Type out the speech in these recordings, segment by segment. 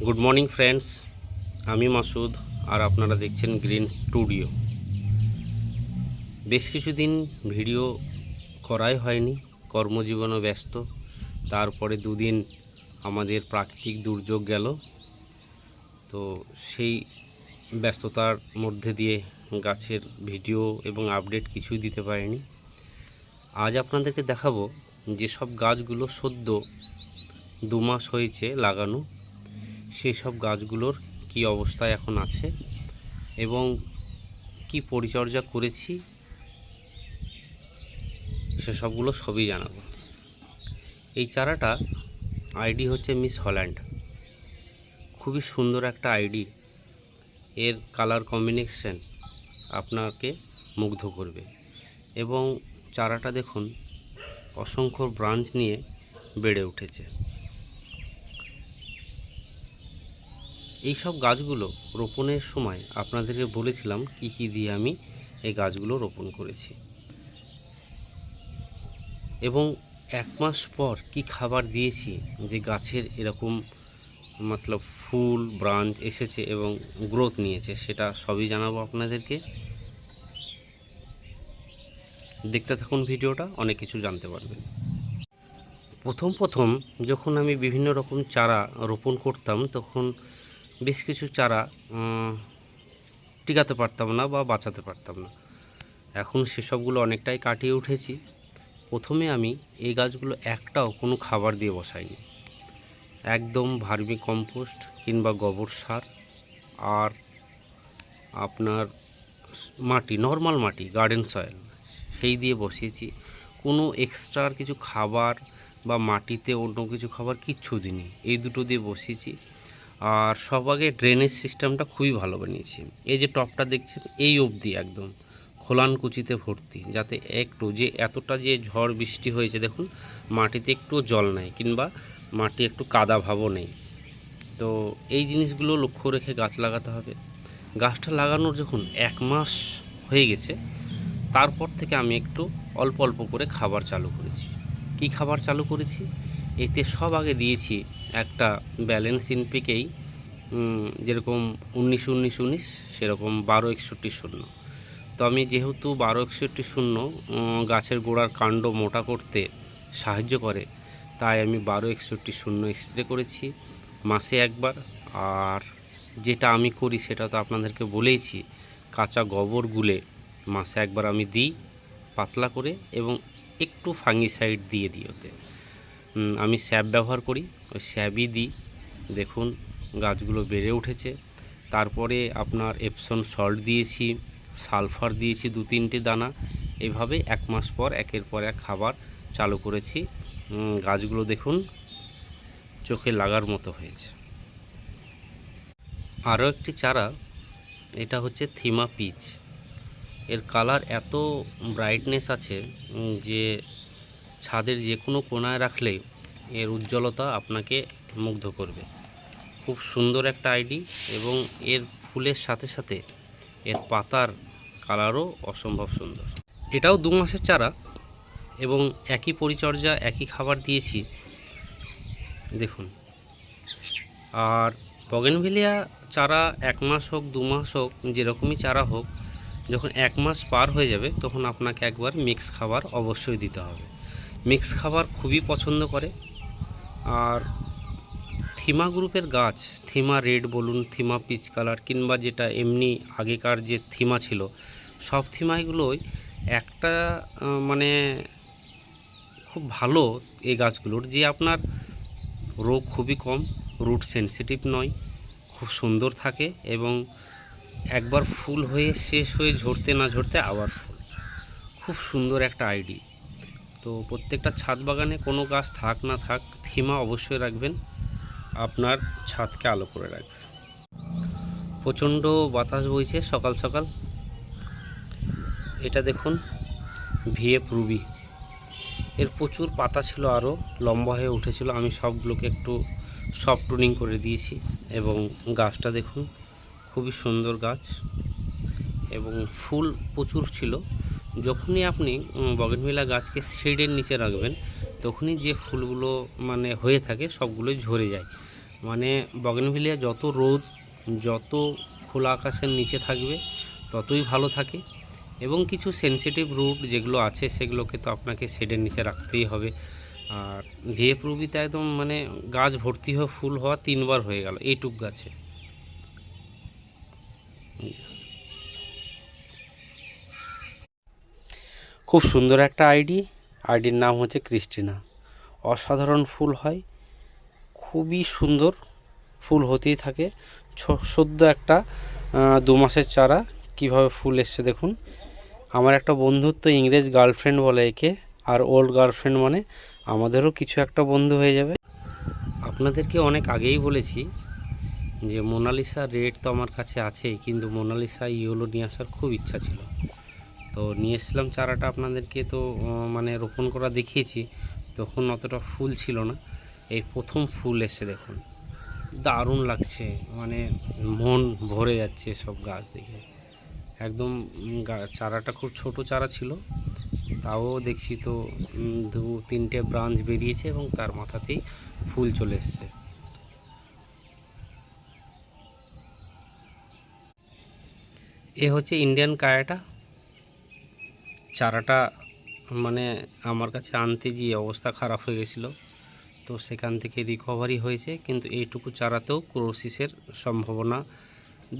Good morning friends আমি মাসুদ আর আপনারা দেখছেন গ্রিন স্টুডিও বেশ কিছুদিন ভিডিও করাই হয়নি, কর্মজীবনও ব্যস্ত। তারপরে দুদিন আমাদের প্রাকৃতিক দুর্যোগ গেল। তো সেই ব্যস্ততার মধ্যে দিয়ে গাছের ভিডিও এবং আপডেট কিছুই দিতে পারিনি। আজ আপনাদেরকে দেখাবো যেসব গাছগুলো সদ্য দু মাস হয়েছে লাগানো। সেই সব গাছগুলোর কি অবস্থায় এখন আছে এবং কি পরিচর্যা করেছি, সেসবগুলো সবই জানাব। এই চারাটা আইডি হচ্ছে মিস হল্যান্ড খুবই সুন্দর একটা আইডি এর কালার কম্বিনেশন আপনাকে মুগ্ধ করবে। এবং চারাটা দেখুন, অসংখ্য ব্রাঞ্চ নিয়ে বেড়ে উঠেছে। এই সব গাছগুলো রোপণের সময় আপনাদেরকে বলেছিলাম কি কি দিয়ে আমি এই গাছগুলো রোপণ করেছি। এবং এক মাস পর কি খাবার দিয়েছি যে গাছের এরকম মতলব ফুল, ব্রাঞ্চ এসেছে এবং গ্রোথ নিয়েছে সেটা সবই জানাব আপনাদেরকে। দেখতে থাকুন ভিডিওটা, অনেক কিছু জানতে পারবেন। প্রথম প্রথম যখন আমি বিভিন্ন রকম চারা রোপণ করতাম তখন বেশ কিছু চারা টিকাতে পারতাম না বা বাঁচাতে পারতাম না। এখন সেসবগুলো অনেকটাই কাটিয়ে উঠেছি। প্রথমে আমি এই গাছগুলো একটাও কোনো খাবার দিয়ে বসাইনি। একদম ভার্মি কম্পোস্ট কিংবা গোবর সার আর আপনার মাটি, নর্মাল মাটি, গার্ডেন সয়েল, সেই দিয়ে বসিয়েছি। কোনো এক্সট্রা কিছু খাবার বা মাটিতে অন্য কিছু খাবার কিচ্ছু দিইনি। এই দুটো দিয়ে বসিয়েছি। আর সব আগে ড্রেনেজ সিস্টেমটা খুবই ভালো বানিয়েছি। এই যে টপটা দেখছেন, এই অবধি একদম খোলান কুচিতে ভর্তি, যাতে একটু যে এতটা যে ঝড় বৃষ্টি হয়েছে, দেখুন, মাটিতে একটু জল নেই, কিংবা মাটি একটু কাদা ভাবও নেই। তো এই জিনিসগুলো লক্ষ্য রেখে গাছ লাগাতে হবে। গাছটা লাগানোর যখন এক মাস হয়ে গেছে, তারপর থেকে আমি একটু অল্প অল্প করে খাবার চালু করেছি। কি খাবার চালু করেছি? এতে সব আগে দিয়েছি একটা ব্যালেন্স ইনপিকেই যেরকম উনিশ উনিশ উনিশ, সেরকম বারো একষট্টি শূন্য। তো আমি যেহেতু বারো একষট্টি শূন্য গাছের গোড়ার কাণ্ড মোটা করতে সাহায্য করে, তাই আমি বারো একষট্টি শূন্য স্প্রে করেছি মাসে একবার। আর যেটা আমি করি সেটা তো আপনাদেরকে বলেইছি, কাঁচা গোবর গুলে মাসে একবার আমি দিই পাতলা করে এবং একটু ফাঙ্গিসাইড দিয়ে দিই ওতে। আমি স্যাব ব্যবহার করি, ওই স্যাবই দিই। দেখুন, গাছগুলো বেড়ে উঠেছে। তারপরে আপনার এপসন সল্ট দিয়েছি সালফার দিয়েছি দু তিনটে দানা। এভাবে এক মাস পর, একের পর এক খাবার চালু করেছি। গাছগুলো দেখুন, চোখে লাগার মতো হয়েছে। আরও একটি চারা, এটা হচ্ছে থিমা পিচ। এর কালার এত ব্রাইটনেস আছে যে ছাদের যে কোনো কোনায় রাখলে এর উজ্জ্বলতা আপনাকে মুগ্ধ করবে। খুব সুন্দর একটা আইডি এবং এর ফুলের সাথে সাথে এর পাতার কালারও অসম্ভব সুন্দর। এটাও দু মাসের চারা এবং একই পরিচর্যা, একই খাবার দিয়েছি। দেখুন। আর বগেনভিলিয়া চারা এক মাস হোক, দু মাস হোক, যেরকমই চারা হোক, যখন এক মাস পার হয়ে যাবে, তখন আপনাকে একবার মিক্স খাবার অবশ্যই দিতে হবে। মিক্স খাবার খুবই পছন্দ করে। আর থিমা গ্রুপের গাছ, থিমা রেড বলুন, থিমা পিচ কালার কিংবা যেটা এমনি আগেকার যে থিমা ছিল, সব থিমাগুলোই একটা মানে খুব ভালো এই গাছগুলোর। যে আপনার রোগ খুবই কম, রুট সেনসিটিভ নয়, খুব সুন্দর থাকে এবং একবার ফুল হয়ে শেষ হয়ে ঝরতে না ঝরতে আবার ফুল। খুব সুন্দর একটা আইডি। তো প্রত্যেকটা ছাদ বাগানে কোনো গাছ থাক না থাক, থিমা অবশ্যই রাখবেন। আপনার ছাদকে আলো করে রাখবে। প্রচণ্ড বাতাস বইছে সকাল সকাল। এটা দেখুন, ভিএফ রুবি। এর প্রচুর পাতা ছিল আরও লম্বা হয়ে উঠেছিল। আমি সবগুলোকে একটু সফট টুনিং করে দিয়েছি এবং গাছটা দেখুন, খুবই সুন্দর গাছ এবং ফুল প্রচুর ছিল। যখনই আপনি বগেনভিলা গাছকে শেডের নিচে রাখবেন, তখনই যে ফুলগুলো মানে হয়ে থাকে সবগুলোই ঝরে যায়। মানে বগেনভিলিয়া যত রোদ, যত খোলা আকাশের নিচে থাকবে, ততই ভালো থাকে। এবং কিছু সেনসিটিভ রুট যেগুলো আছে, সেগুলোকে তো আপনাকে শেডের নিচে রাখতেই হবে। আর ভিএফ রুবিতে একদম মানে গাছ ভর্তি হয়ে ফুল হওয়া তিনবার হয়ে গেল এইটুক গাছে। খুব সুন্দর একটা আইডি, আইডির নাম হচ্ছে ক্রিস্টিনা। অসাধারণ ফুল হয়, খুবই সুন্দর ফুল হতেই থাকে। সদ্য একটা দু মাসের চারা, কীভাবে ফুল এসছে দেখুন। আমার একটা বন্ধুত্ব ইংরেজ গার্লফ্রেন্ড বলে একে, আর ওল্ড গার্লফ্রেন্ড মানে আমাদেরও কিছু একটা বন্ধু হয়ে যাবে। আপনাদেরকে অনেক আগেই বলেছি যে মোনালিসা রেড তো আমার কাছে আছেই, কিন্তু মোনালিসা ইয়েলো নিয়ে আসার খুব ইচ্ছা ছিল। তো নিয়ে এসেছিলাম চারাটা আপনাদেরকে তো মানে রোপণ করা দেখিয়েছি, তখন অতটা ফুল ছিল না। এই প্রথম ফুল এসে দেখুন। দারুণ লাগছে মানে মন ভরে যাচ্ছে সব গাছ দেখে। একদম চারাটা খুব ছোট চারা ছিল, তাও দেখছি তো দু, তিনটে ব্রাঞ্চ বেরিয়েছে এবং তার মাথাতেই ফুল চলে এসছে। এ হচ্ছে ইন্ডিয়ান কায়াটা। চারাটা মানে আমার কাছে আনতে গিয়ে অবস্থা খারাপ হয়ে গেছিল। তো সেখান থেকে রিকভারি হয়েছে, কিন্তু এইটুকু চারাতেও ক্রোসিসের সম্ভাবনা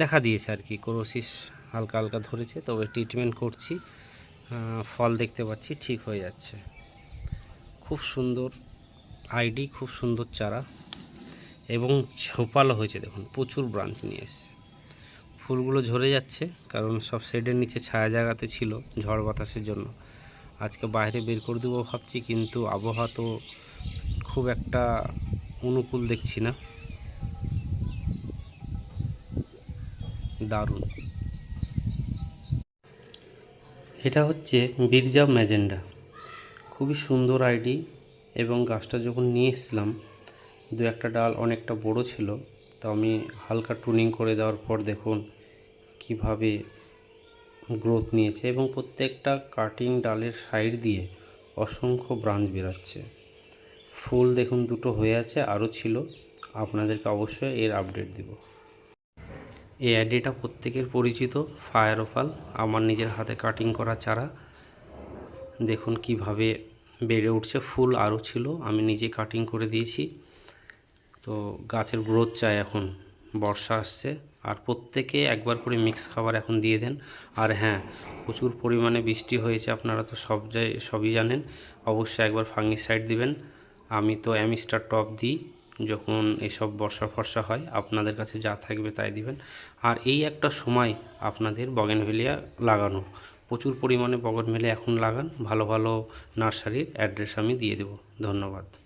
দেখা দিয়েছে আর কি। ক্রোসিস হালকা হালকা ধরেছে, তবে ট্রিটমেন্ট করছি। ফল দেখতে পাচ্ছি, ঠিক হয়ে যাচ্ছে। খুব সুন্দর আইডি খুব সুন্দর চারা। এবং ঝোপালো হয়েছে, দেখুন, প্রচুর ব্রাঞ্চ নিয়ে এসছে। ফুলগুলো ঝরে যাচ্ছে, কারণ সব শেডের নিচে ছায়া জায়গাতে ছিল ঝড় বাতাসের জন্য। আজকে বাইরে বের করে দেবো ভাবছি, কিন্তু আবহাওয়া তো খুব একটা অনুকূল দেখছি না। দারুণ। এটা হচ্ছে বিরজা ম্যাজেন্ডা। খুবই সুন্দর আইডি, এবং গাছটা যখন নিয়ে এসেছিলাম, দু একটা ডাল অনেকটা বড় ছিল তো আমি হালকা টুনিং করে দেওয়ার পর দেখুন কীভাবে গ্রোথ নিয়েছে এবং প্রত্যেকটা কাটিং ডালের সাইড দিয়ে অসংখ্য ব্রাঞ্চ বেরাচ্ছে। ফুল দেখুন দুটো হয়ে আছে, আরও ছিল। আপনাদেরকে অবশ্যই এর আপডেট দেব। এই আইডিটা প্রত্যেকের পরিচিত, ফায়ার ওপাল আমার নিজের হাতে কাটিং করা চারা। দেখুন কীভাবে বেড়ে উঠছে। ফুল আরও ছিল, আমি নিজে কাটিং করে দিয়েছি। তো গাছের গ্রোথ চাই এখন, বর্ষা আসছে। আর প্রত্যেকে একবার করে মিক্স খাবার এখন দিয়ে দেন। আর হ্যাঁ প্রচুর পরিমাণে বৃষ্টি হয়েছে, আপনারা তো সব সবই জানেন। অবশ্যই একবার ফাঙ্গিসাইড দিবেন। আমি তো অ্যামিস্টার টপ দিই, যখন এসব বর্ষা ফর্ষা হয়, আপনাদের কাছে যা থাকবে তাই দিবেন। আর এই একটা সময় আপনাদের বগেনভেলিয়া লাগানো প্রচুর পরিমাণে বগেনভেলিয়া এখন লাগান, ভালো ভালো নার্সারির অ্যাড্রেস আমি দিয়ে দেবো। ধন্যবাদ।